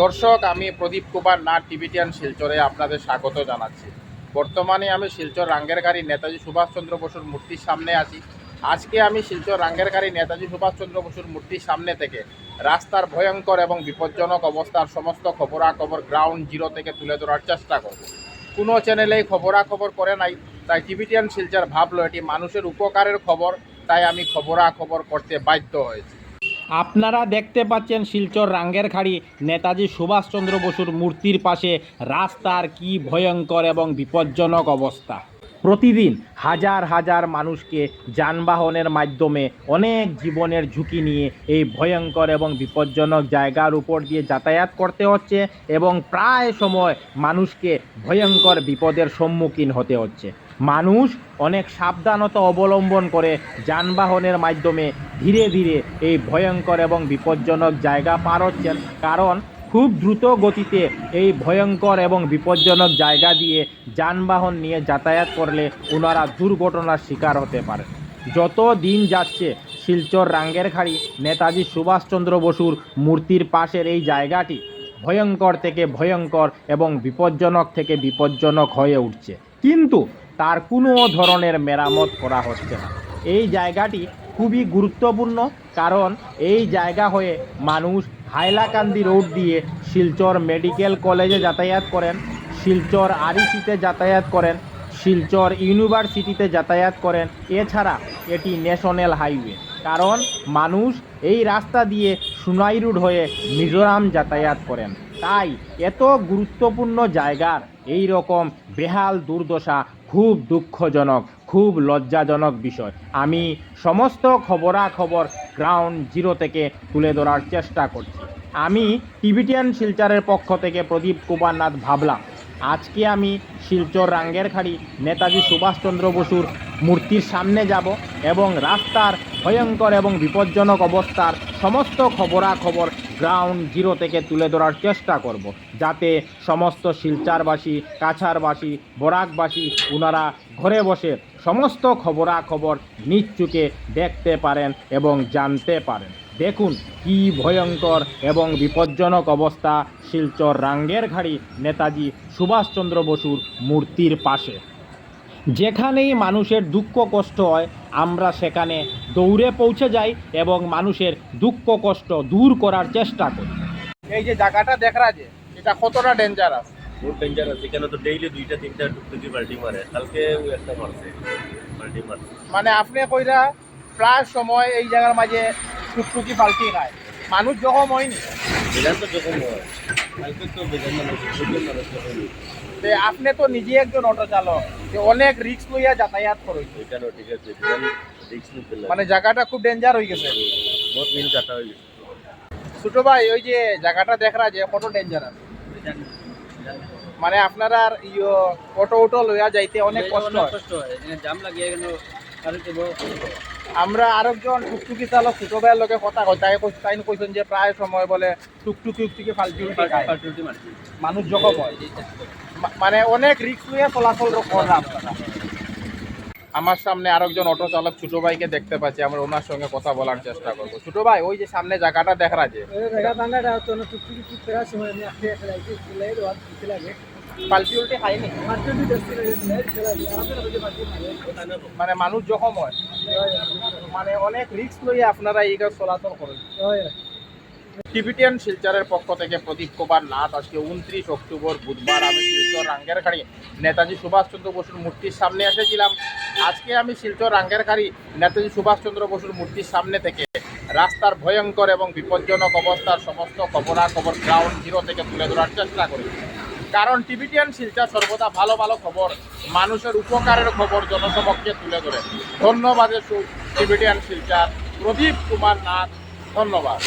দর্শক, আমি প্রদীপ কুমার নাথ টিভিটিয়ান শিলচরে আপনাদের স্বাগত জানাচ্ছি। বর্তমানে আমি শিলচর রাঙ্গেরকারী নেতাজি সুভাষচন্দ্র বসুর মূর্তির সামনে আছি। আজকে আমি শিলচর রাঙ্গেরকারী নেতাজি সুভাষচন্দ্র বসুর মূর্তির সামনে থেকে রাস্তার ভয়ঙ্কর এবং বিপজ্জনক অবস্থার সমস্ত খবরাখবর গ্রাউন্ড জিরো থেকে তুলে ধরার চেষ্টা করব। কোনো চ্যানেলেই খবরাখবর করে নাই, তাই টিভিটিয়ান শিলচর ভাবলো এটি মানুষের উপকারের খবর, তাই আমি খবরাখবর করতে বাধ্য হয়েছি। আপনারা দেখতে পাচ্ছেন শিলচর রাঙ্গের খাড়ি। নেতাজি সুভাষচন্দ্র বসুর মূর্তির পাশে রাস্তার কি ভয়ঙ্কর এবং বিপজ্জনক অবস্থা। প্রতিদিন হাজার হাজার মানুষকে যানবাহনের মাধ্যমে অনেক জীবনের ঝুঁকি নিয়ে এই ভয়ঙ্কর এবং বিপজ্জনক জায়গার উপর দিয়ে যাতায়াত করতে হচ্ছে এবং প্রায় সময় মানুষকে ভয়ঙ্কর বিপদের সম্মুখীন হতে হচ্ছে। মানুষ অনেক সাবধানতা অবলম্বন করে যানবাহনের মাধ্যমে ধীরে ধীরে এই ভয়ঙ্কর এবং বিপজ্জনক জায়গা পার হচ্ছেন। কারণ খুব দ্রুত গতিতে এই ভয়ঙ্কর এবং বিপজ্জনক জায়গা দিয়ে যানবাহন নিয়ে যাতায়াত করলে ওনারা দুর্ঘটনার শিকার হতে পারে। যত দিন যাচ্ছে, শিলচর রাঙ্গের খাড়ি নেতাজি সুভাষচন্দ্র বসুর মূর্তির পাশের এই জায়গাটি ভয়ঙ্কর থেকে ভয়ঙ্কর এবং বিপজ্জনক থেকে বিপজ্জনক হয়ে উঠছে। কিন্তু তার কোনো ধরনের মেরামত করা হচ্ছে না। এই জায়গাটি খুবই গুরুত্বপূর্ণ, কারণ এই জায়গা হয়ে মানুষ হাইলাকান্দি রোড দিয়ে শিলচর মেডিকেল কলেজে যাতায়াত করেন, শিলচর আরিসিতে যাতায়াত করেন, শিলচর ইউনিভার্সিটিতে যাতায়াত করেন, এছাড়া এটি ন্যাশনাল হাইওয়ে। কারণ মানুষ এই রাস্তা দিয়ে সুনাই রোড হয়ে মিজোরাম যাতায়াত করেন। তাই এত গুরুত্বপূর্ণ জায়গার এই রকম বেহাল দুর্দশা খুব দুঃখজনক, খুব লজ্জাজনক বিষয়। আমি সমস্ত খবরাখবর গ্রাউন্ড জিরো থেকে তুলে ধরার চেষ্টা করছি। আমি টিভিটিয়ান শিলচরের পক্ষ থেকে প্রদীপ কুমারনাথ ভাবলাম, আজকে আমি শিলচর রাঙ্গের খাড়ি নেতাজি সুভাষচন্দ্র বসুর মূর্তির সামনে যাব এবং রাস্তার ভয়ঙ্কর এবং বিপজ্জনক অবস্থার সমস্ত খবরাখবর গ্রাউন্ড জিরো থেকে তুলে ধরার চেষ্টা করব, যাতে সমস্ত শিলচারবাসী কাছারবাসী বরাকবাসী ওনারা ঘরে বসে সমস্ত খবরাখবর নিজ চোখে দেখতে পারেন এবং জানতে পারেন। দেখুন কি ভয়ঙ্কর এবং বিপজ্জনক অবস্থা শিলচর রাঙ্গের ঘাড়ি নেতাজি সুভাষচন্দ্র বসুর মূর্তির পাশে। যেখানেই মানুষের দুঃখ কষ্ট হয় আমরা সেখানে দৌড়ে পৌঁছে যাই এবং মানুষের দুঃখ কষ্ট দূর করার চেষ্টা করি। এই যে জায়গাটা দেখা যে এটা কতটা ডেঞ্জারাস বহুত ডেঞ্জারাস এখানে তো ডেইলি দুইটা তিনটা টুকটুকি পাল্টি মারে। কালকে একটা মারছে পাল্টি মারছে। মানে আপনি কইরা প্রায় সময় এই জায়গার মাঝে টুকটুকি পাল্টি খায়। মানুষ জখম হয়নি? বেজান তো যখন হয়। আপনি তো নিজে একজন অটো চালক যে অনেক রিস্ক লইয়া যাতায়াত আছে রিক্স লাগে। মানে জায়গাটা খুব ডেঞ্জার হয়ে গেছে। ছোট ভাই ওই যে জায়গাটা দেখা যে কত ডেঞ্জারাস মানে আপনারা আর ইয়ো অটো অটো লইয়া যাইতে অনেক কষ্ট হয়। জাম লাগিয়ে গেল আমরা আরেকজন টুকটুকি চালক ছোট ভাইয়ের লগে কথা কই তাই তাই কইছেন যে প্রায় সময় বলে টুকটুকি টুকটুকি ফালতু মানুষ জখম হয় মানে অনেক রিক্স নিয়ে চলাচল করা আপনারা আমার সামনে আরেকজন অটো চালক ছোট ভাইকে দেখতে পাচ্ছি। আমরা ওনার সঙ্গে কথা বলার চেষ্টা করব। ছোট ভাই ওই যে সামনে জায়গাটা দেখা যে পাল্টি উল্টি খায়নি মানে মানুষ জখম হয়। মানে অনেক রিস্ক লইয়ে আপনারা এই কাজ চলাচল করেন। টিভিটিয়ান শিলচরের পক্ষ থেকে প্রদীপ কুমার নাথ আজকে উনত্রিশ অক্টোবর বুধবার আমি শিলচর রাঙ্গেরখাড়ি। নেতাজি সুভাষচন্দ্র বসুর মূর্তির সামনে এসেছিলাম। আজকে আমি শিলচর রাঙ্গেরখাড়ি নেতাজি সুভাষচন্দ্র বসুর মূর্তির সামনে থেকে রাস্তার ভয়ঙ্কর এবং বিপজ্জনক অবস্থার সমস্ত খবরাখবর গ্রাউন্ড জিরো থেকে তুলে ধরার চেষ্টা করি। কারণ টিভিটিয়ান শিলচা সর্বদা ভালো ভালো খবর, মানুষের উপকারের খবর জনসমক্ষে তুলে ধরে। ধন্যবাদ টিভিটিয়ান শিলচার, প্রদীপ কুমার নাথ, ধন্যবাদ।